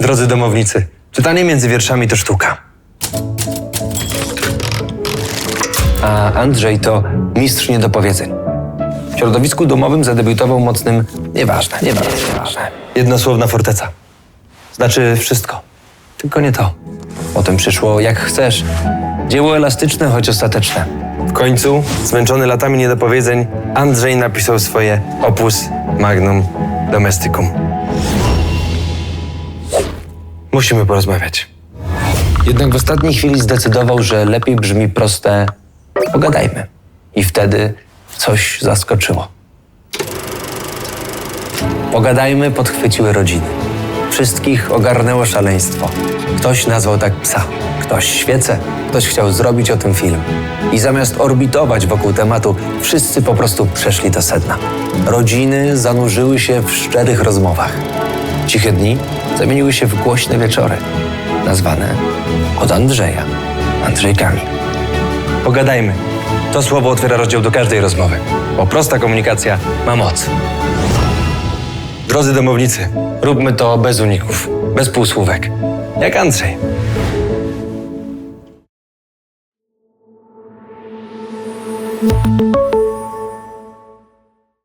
Drodzy domownicy, czytanie między wierszami to sztuka. A Andrzej to mistrz niedopowiedzeń. W środowisku domowym zadebiutował mocnym nieważne, nieważne, nieważne. Jednosłowna forteca. Znaczy wszystko. Tylko nie to. Potem przyszło jak chcesz. Dzieło elastyczne, choć ostateczne. W końcu, zmęczony latami niedopowiedzeń, Andrzej napisał swoje opus magnum domesticum. Musimy porozmawiać. Jednak w ostatniej chwili zdecydował, że lepiej brzmi proste pogadajmy. I wtedy coś zaskoczyło. Pogadajmy podchwyciły rodziny. Wszystkich ogarnęło szaleństwo. Ktoś nazwał tak psa, ktoś świecę, ktoś chciał zrobić o tym film. I zamiast orbitować wokół tematu, wszyscy po prostu przeszli do sedna. Rodziny zanurzyły się w szczerych rozmowach. Ciche dni zamieniły się w głośne wieczory, nazwane od Andrzeja Andrzejkami. Pogadajmy. To słowo otwiera rozdział do każdej rozmowy, bo prosta komunikacja ma moc. Drodzy domownicy, róbmy to bez uników, bez półsłówek. Jak Andrzej.